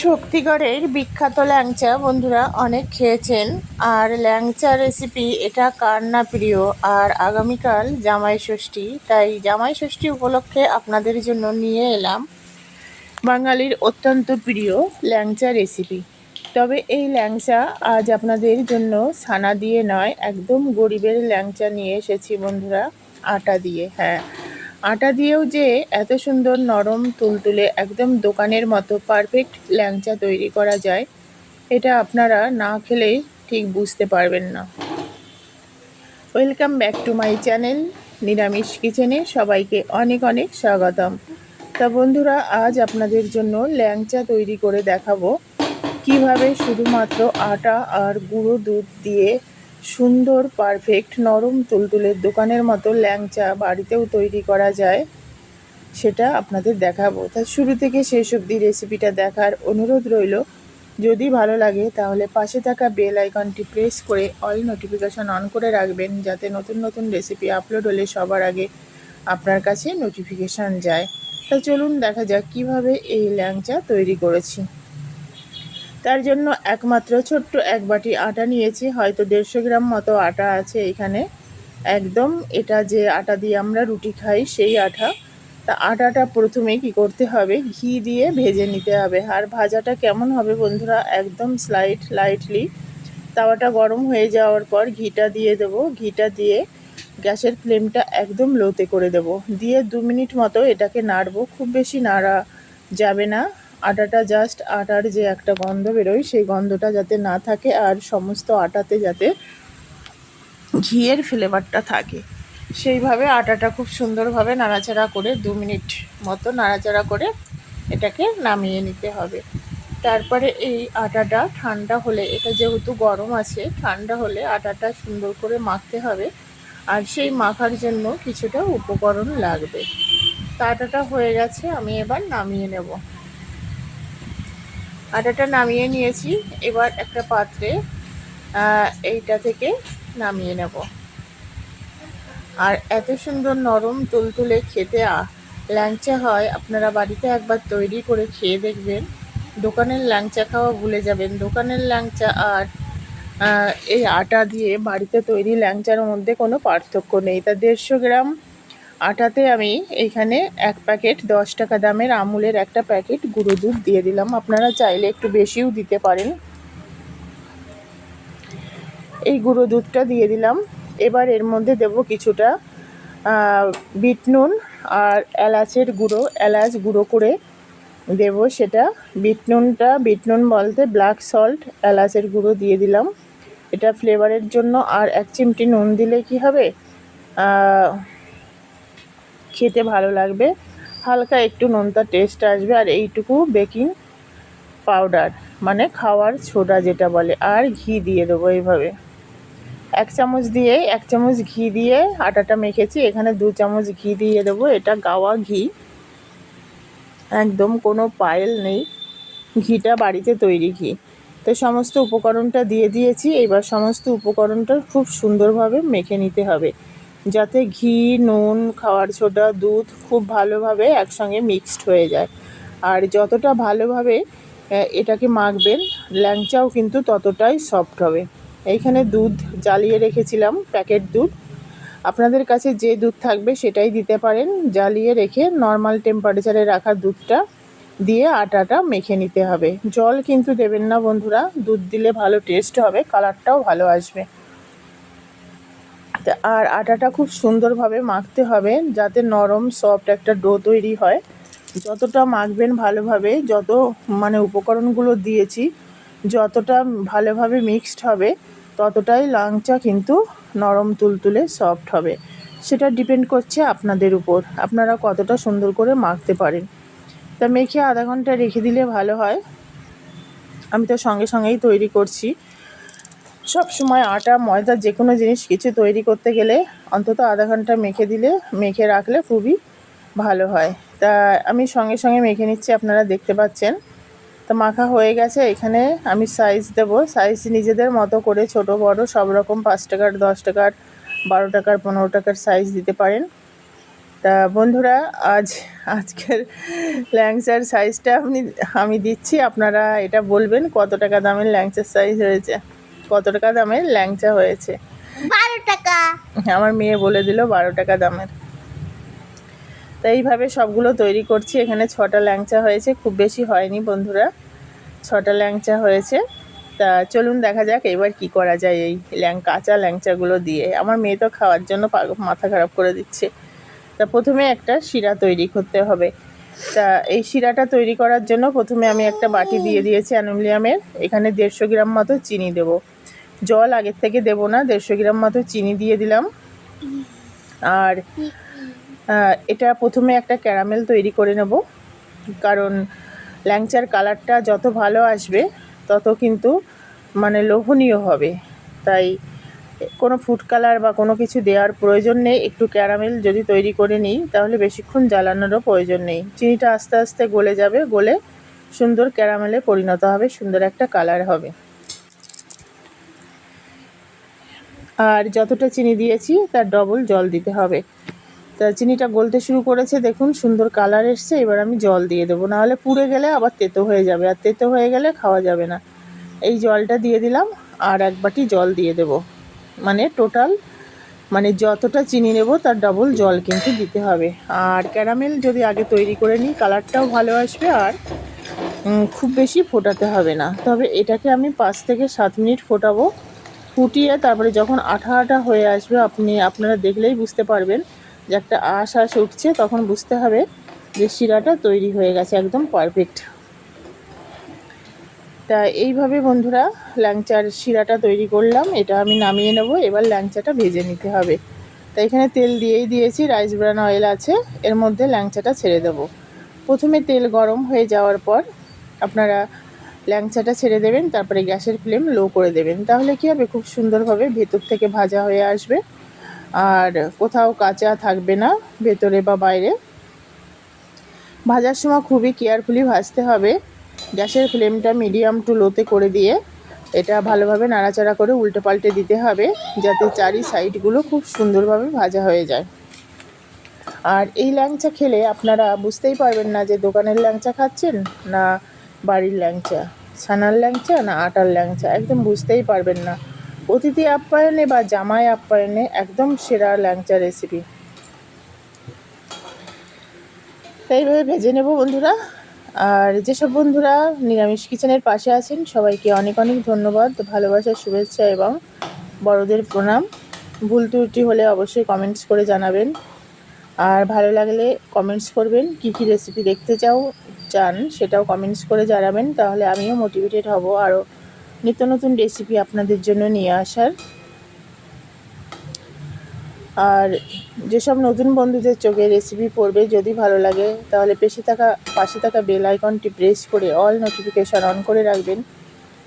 শক্তিগড়ের বিখ্যাত ল্যাংচা বন্ধুরা অনেক খেয়েছেন। আর ল্যাংচা রেসিপি এটা কার না প্রিয়? আর আগামীকাল জামাই ষষ্ঠী, তাই জামাই ষষ্ঠী উপলক্ষে আপনাদের জন্য নিয়ে এলাম বাঙালির অত্যন্ত প্রিয় ল্যাংচা রেসিপি তবে এই ল্যাংচা আজ আপনাদের জন্য ছানা দিয়ে নয়, একদম গরিবের ল্যাংচা নিয়ে এসেছি বন্ধুরা, আটা দিয়ে হ্যাঁ। আটা দিয়েও যে এত সুন্দর নরম তুলতুলে, একদম দোকানের মতো পারফেক্ট ল্যাংচা তৈরি করা যায়, এটা আপনারা না খেলেই ঠিক বুঝতে পারবেন না। Welcome back to my channel নিরামিষ কিচেনে সবাইকে অনেক অনেক স্বাগতম। তা বন্ধুরা, আজ আপনাদের জন্য ল্যাংচা তৈরি করে দেখাবো, কীভাবে শুধুমাত্র আটা আর গুঁড়ো দুধ দিয়ে সুন্দর পারফেক্ট নরম তুলতুলের দোকানের মতো ল্যাংচা বাড়িতেও তৈরি করা যায়। সেটা আপনাদের দেখাবো। তা শুরু থেকে শেষ অবধি রেসিপিটা দেখার অনুরোধ রইল। যদি ভালো লাগে তাহলে পাশে থাকা বেল আইকনটি প্রেস করে অল নোটিফিকেশান অন করে রাখবেন, যাতে নতুন নতুন রেসিপি আপলোড হলে সবার আগে আপনার কাছে নোটিফিকেশান যায়। তা চলুন দেখা যাক কীভাবে এই ল্যাংচা তৈরি করেছি। তার জন্য একমাত্র ছোট্ট এক বাটি আটা নিয়েছি। হয়তো দেড়শো গ্রাম মতো আটা আছে এখানে। একদম এটা যে আটা দিয়ে আমরা রুটি খাই, সেই আটা তা আটাটা প্রথমে কি করতে হবে? ঘি দিয়ে ভেজে নিতে হবে। আর ভাজাটা কেমন হবে বন্ধুরা? একদম স্লাইট লাইটলি তাওয়াটা গরম হয়ে যাওয়ার পর ঘিটা দিয়ে দেবো। ঘিটা দিয়ে গ্যাসের ফ্লেমটা একদম লোতে করে দেব। দিয়ে দু মিনিট মতো এটাকে নাড়বো। খুব বেশি নাড়া যাবে না। আটাটা জাস্ট আটার যে একটা গন্ধ বেরোয়, সেই গন্ধটা যাতে না থাকে আর সমস্ত আটাতে যাতে ঘিয়ের ফ্লেভারটা থাকে। সেইভাবে আটাটা খুব সুন্দরভাবে নাড়াচাড়া করে দু মিনিট মতো নাড়াচাড়া করে এটাকে নামিয়ে নিতে হবে। তারপরে এই আটাটা ঠান্ডা হলে, এটা যেহেতু গরম আছে, ঠান্ডা হলে আটাটা সুন্দর করে মাখতে হবে। আর সেই মাখার জন্য কিছুটা উপকরণ লাগবে। তা আটাটা হয়ে গেছে, আমি এবার নামিয়ে নেব। আটাটা নামিয়ে নিয়েছি। এবার একটা পাত্রে এইটা থেকে নামিয়ে নেব। আর এত সুন্দর নরম তুলতুলে খেতে ল্যাংচা হয়। আপনারা বাড়িতে একবার তৈরি করে খেয়ে দেখবেন। দোকানের ল্যাংচা খাওয়া ভুলে যাবেন। দোকানের ল্যাংচা আর এই আটা দিয়ে বাড়িতে তৈরি ল্যাংচার মধ্যে কোনো পার্থক্য নেই। তা দেড়শো গ্রাম আটাতে আমি এইখানে এক প্যাকেট দশ টাকা দামের আমুলের একটা প্যাকেট গুঁড়ো দুধ দিয়ে দিলাম। আপনারা চাইলে একটু বেশিও দিতে পারেন। এই গুঁড়ো দুধটা দিয়ে দিলাম। এবার এর মধ্যে দেব কিছুটা বিট নুন আর এলাচের গুঁড়ো। এলাচ গুঁড়ো করে দেব সেটা। বিট নুনটা, বিট নুন বলতে ব্ল্যাক সল্ট, এলাচের গুঁড়ো দিয়ে দিলাম। এটা ফ্লেভারের জন্য। আর এক চিমটি নুন দিলে কি হবে? খেতে ভালো লাগবে। হালকা একটু নোনতা টেস্ট আসবে আর এইটুকু বেকিং পাউডার মানে খাওয়ার ছোটা যেটা বলে। আর ঘি দিয়ে দেবো এইভাবে। এক চামচ দিয়ে, এক চামচ ঘি দিয়ে আটাটা মেখেছি। এখানে দু চামচ ঘি দিয়ে দেবো। এটা গাওয়া ঘি। একদম কোনো পায়েল নেই। ঘিটা বাড়িতে তৈরি ঘি। তো সমস্ত উপকরণটা দিয়ে দিয়েছি। এবার সমস্ত উপকরণটা খুব সুন্দরভাবে মেখে নিতে হবে। যাতে ঘি, নুন, খাওয়ার ছোটা দুধ খুব ভালোভাবে একসঙ্গে মিক্সড হয়ে যায়। আর যতটা ভালোভাবে এটাকে মাখবেন, ল্যাংচাও কিন্তু ততটাই সফট হবে। এইখানে দুধ জ্বালিয়ে রেখেছিলাম প্যাকেট দুধ। আপনাদের কাছে যে দুধ থাকবে সেটাই দিতে পারেন। জ্বালিয়ে রেখে নর্মাল টেম্পারেচারে রাখা দুধটা দিয়ে আটাটা মেখে নিতে হবে। জল কিন্তু দেবেন না বন্ধুরা, দুধ দিলে ভালো টেস্ট হবে কালারটাও ভালো আসবে। আর আটাটা খুব সুন্দরভাবে মাখতে হবে যাতে নরম সফট একটা ডো তৈরি হয়। যতটা মাখবেন ভালোভাবে, যত মানে উপকরণগুলো দিয়েছি, যতটা ভালোভাবে মিক্সড হবে, ততটাই লাংচা কিন্তু নরম, তুলতুলে সফট হবে। সেটা ডিপেন্ড করছে আপনাদের উপর, আপনারা কতটা সুন্দর করে মাখতে পারেন। তা মেখে আধা ঘণ্টা রেখে দিলে ভালো হয়। আমি তো সঙ্গে সঙ্গেই তৈরি করছি। সব সময় আটা, ময়দা যে কোনো জিনিস কিছু তৈরি করতে গেলে অন্তত আধা ঘণ্টা মেখে দিলে, মেখে রাখলে খুবই ভালো হয়। তা আমি সঙ্গে সঙ্গে মেখে নিচ্ছি, আপনারা দেখতে পাচ্ছেন। তো মাখা হয়ে গেছে, এখানে আমি সাইজ দেব। সাইজ নিজেদের মতো করে ছোট, বড়, সব রকম পাঁচ টাকার, দশ টাকার, বারো টাকার, পনেরো টাকার সাইজ দিতে পারেন। তা বন্ধুরা, আজ আজকের ল্যাংচার সাইজটা আপনি আমি দিচ্ছি। আপনারা এটা বলবেন কত টাকা দামের ল্যাংচার সাইজ হয়েছে। কত টাকা দামের ল্যাংচা হয়েছে? বারো টাকা। আমার মেয়ে বলে দিল বারো টাকা দামের। তো এইভাবে সবগুলো তৈরি করছি। এখানে ছটা ল্যাংচা হয়েছে খুব বেশি হয়নি বন্ধুরা। ছটা ল্যাংচা হয়েছে। তা চলুন দেখা যাক এবার কি করা যায় এই ল্যাং কাঁচা ল্যাংচাগুলো দিয়ে। আমার মেয়ে তো খাওয়ার জন্য মাথা খারাপ করে দিচ্ছে। তা প্রথমে একটা শিরা তৈরি করতে হবে। তা এই শিরাটা তৈরি করার জন্য প্রথমে আমি একটা বাটি দিয়ে দিয়েছি অ্যালুমিনিয়ামের। এখানে দেড়শো গ্রাম মতো চিনি দেব। জল আগের থেকে দেব না, দেড়শো গ্রাম মতো চিনি দিয়ে দিলাম। আর এটা প্রথমে একটা ক্যারামেল তৈরি করে নেব, কারণ ল্যাংচার কালারটা যত ভালো আসবে, তত কিন্তু মানে লোভনীয় হবে। তাই কোনো ফুড কালার বা কোনো কিছু দেওয়ার প্রয়োজন নেই, একটু ক্যারামেল যদি তৈরি করে নিই, তাহলে বেশিক্ষণ জ্বালানোরও প্রয়োজন নেই। চিনিটা আস্তে আস্তে গলে যাবে, গলে সুন্দর ক্যারামেলে পরিণত হবে, সুন্দর একটা কালার হবে। আর যতটা চিনি দিয়েছি, তার ডবল জল দিতে হবে। তা চিনিটা গলতে শুরু করেছে, দেখুন, সুন্দর কালার এসছে, এবার আমি জল দিয়ে দেবো। নাহলে পুড়ে গেলে আবার তেতো হয়ে যাবে, আর তেতো হয়ে গেলে খাওয়া যাবে না। এই জলটা দিয়ে দিলাম, আর এক বাটি জল দিয়ে দেবো। মানে টোটাল মানে যতটা চিনি নেব, তার ডবল জল কিন্তু দিতে হবে। আর ক্যারামেল যদি আগে তৈরি করে নিই কালারটাও ভালো আসবে, আর খুব বেশি ফোটাতে হবে না। তবে এটাকে আমি পাঁচ থেকে সাত মিনিট ফোটাবো। ফুটিয়ে তারপরে যখন আঠা আঠা হয়ে আসবে, আপনি, আপনারা দেখলেই বুঝতে পারবেন যে একটা আশ আশ উঠছে, তখন বুঝতে হবে যে শিরাটা তৈরি হয়ে গেছে একদম পারফেক্ট তা এইভাবে বন্ধুরা ল্যাংচার শিরাটা তৈরি করলাম, এটা আমি নামিয়ে নেব, এবার ল্যাংচাটা ভেজে নিতে হবে। তা এখানে তেল দিয়েই দিয়েছি রাইস ব্রান অয়েল আছে, এর মধ্যে ল্যাংচাটা ছেড়ে দেব। প্রথমে তেল গরম হয়ে যাওয়ার পর আপনারা ল্যাংচাটা ছেড়ে দেবেন, তারপরে গ্যাসের ফ্লেম লো করে দেবেন। তাহলে কী হবে? খুব সুন্দরভাবে ভেতর থেকে ভাজা হয়ে আসবে। আর কোথাও কাঁচা থাকবে না, ভেতরে বা বাইরে। ভাজার সময় খুবই কেয়ারফুলি ভাজতে হবে। গ্যাসের ফ্লেমটা মিডিয়াম টু লোতে করে দিয়ে এটা ভালোভাবে নাড়াচাড়া করে উল্টে পাল্টে দিতে হবে, যাতে চারি সাইডগুলো খুব সুন্দরভাবে ভাজা হয়ে যায়। আর এই ল্যাংচা খেলে আপনারা বুঝতেই পারবেন না যে দোকানের ল্যাংচা খাচ্ছেন না বাড়ির ল্যাংচা, ছানার ল্যাংচা না আটার ল্যাংচা, একদম বুঝতেই পারবেন না। অতিথি আপ্যায়নে বা জামাই আপ্যায়নে একদম সেরা ল্যাংচা রেসিপি এইভাবে ভেজে নেব বন্ধুরা। আর যেসব বন্ধুরা নিরামিষ কিচেনের পাশে আছেন, সবাইকে অনেক অনেক ধন্যবাদ ভালোবাসার শুভেচ্ছা এবং বড়দের প্রণাম। ভুল ত্রুটি হলে অবশ্যই কমেন্টস করে জানাবেন। আর ভালো লাগলে কমেন্টস করবেন, কি কি রেসিপি দেখতে চাও চান, সেটাও কমেন্টস করে জানাবেন, তাহলে আমিও মোটিভেটেড হব। আরও নিত্য নতুন রেসিপি আপনাদের জন্য নিয়ে আসার। আর যেসব নতুন বন্ধুদের চোখে রেসিপি পড়বে, যদি ভালো লাগে, তাহলে পেশে থাকা, পাশে থাকা বেল আইকনটি প্রেস করে অল নোটিফিকেশান অন করে রাখবেন,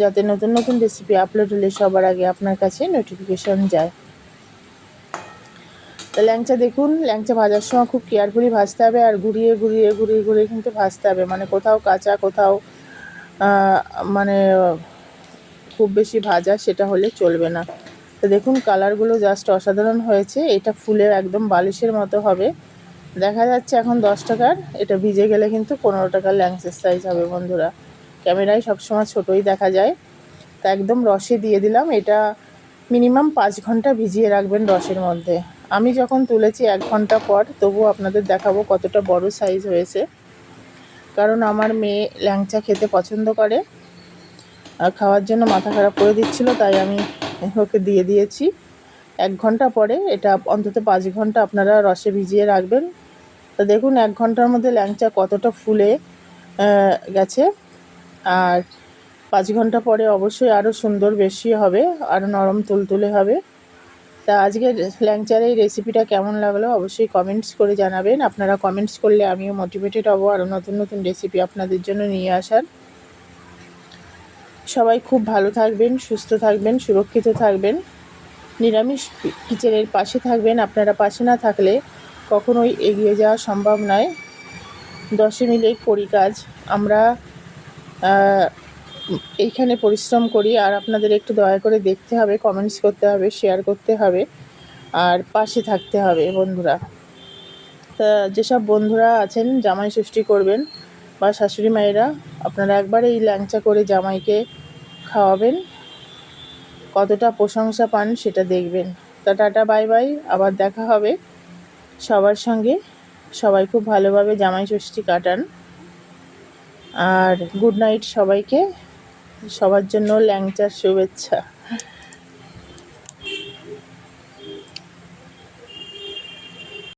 যাতে নতুন নতুন রেসিপি আপলোড হলে সবার আগে আপনার কাছে নোটিফিকেশন যায়। ল্যাংচা দেখুন, ল্যাংচা ভাজার সময় খুব কেয়ারফুলি ভাজতে হবে আর ঘুরিয়ে ঘুরিয়ে ঘুরিয়ে ঘুরিয়ে কিন্তু ভাজতে হবে। মানে কোথাও কাঁচা, কোথাও মানে খুব বেশি ভাজা সেটা হলে চলবে না। তো দেখুন কালারগুলো জাস্ট অসাধারণ হয়েছে। এটা ফুলে একদম বালিশের মতো হবে। দেখা যাচ্ছে এখন দশ টাকার। এটা ভিজে গেলে কিন্তু পনেরো টাকার ল্যাংচের সাইজ হবে বন্ধুরা। ক্যামেরায় সবসময় ছোটোই দেখা যায়। তা একদম রসে দিয়ে দিলাম। এটা মিনিমাম পাঁচ ঘণ্টা ভিজিয়ে রাখবেন রসের মধ্যে। আমি যখন তুলেছি এক ঘণ্টা পর তবুও আপনাদের দেখাবো কতটা বড় সাইজ হয়েছে। কারণ আমার মেয়ে ল্যাংচা খেতে পছন্দ করে, আর খাওয়ার জন্য মাথা খারাপ করে দিচ্ছিল, তাই আমি ওকে দিয়ে দিয়েছি। এক ঘণ্টা পরে এটা অন্তত পাঁচ ঘণ্টা আপনারা রসে ভিজিয়ে রাখবেন। তো দেখুন, এক ঘণ্টার মধ্যে ল্যাংচা কতটা ফুলে গেছে। আর পাঁচ ঘণ্টা পরে অবশ্যই আরও সুন্দর বেশি হবে আরও নরম তুলতুলে হবে। তা আজকে ল্যাংচার এই রেসিপিটা কেমন লাগল অবশ্যই কমেন্টস করে জানাবেন। আপনারা কমেন্টস করলে আমিও মোটিভেটেড হব আরও নতুন নতুন রেসিপি আপনাদের জন্য নিয়ে আসার। সবাই খুব ভালো থাকবেন, সুস্থ থাকবেন, সুরক্ষিত থাকবেন, নিরামিষ কিচেনের পাশে থাকবেন। আপনারা পাশে না থাকলে কখনোই এগিয়ে যাওয়া সম্ভব নয়। দশে মিলে করি কাজ। আমরা এইখানে পরিশ্রম করি, আর আপনাদের একটু দয়া করে দেখতে হবে কমেন্টস করতে হবে শেয়ার করতে হবে, আর পাশে থাকতে হবে বন্ধুরা। তা যেসব বন্ধুরা আছেন, জামাই ষষ্ঠী করবেন, বা শাশুড়ি মায়েরা, আপনারা একবার এই ল্যাংচা করে জামাইকে খাওয়াবেন। কতটা প্রশংসা পান সেটা দেখবেন। তা টাটা বাই বাই আবার দেখা হবে সবার সঙ্গে। সবাই খুব ভালোভাবে জামাই ষষ্ঠী কাটান। আর গুড নাইট সবাইকে। সবার জন্য ল্যাংচার শুভেচ্ছা।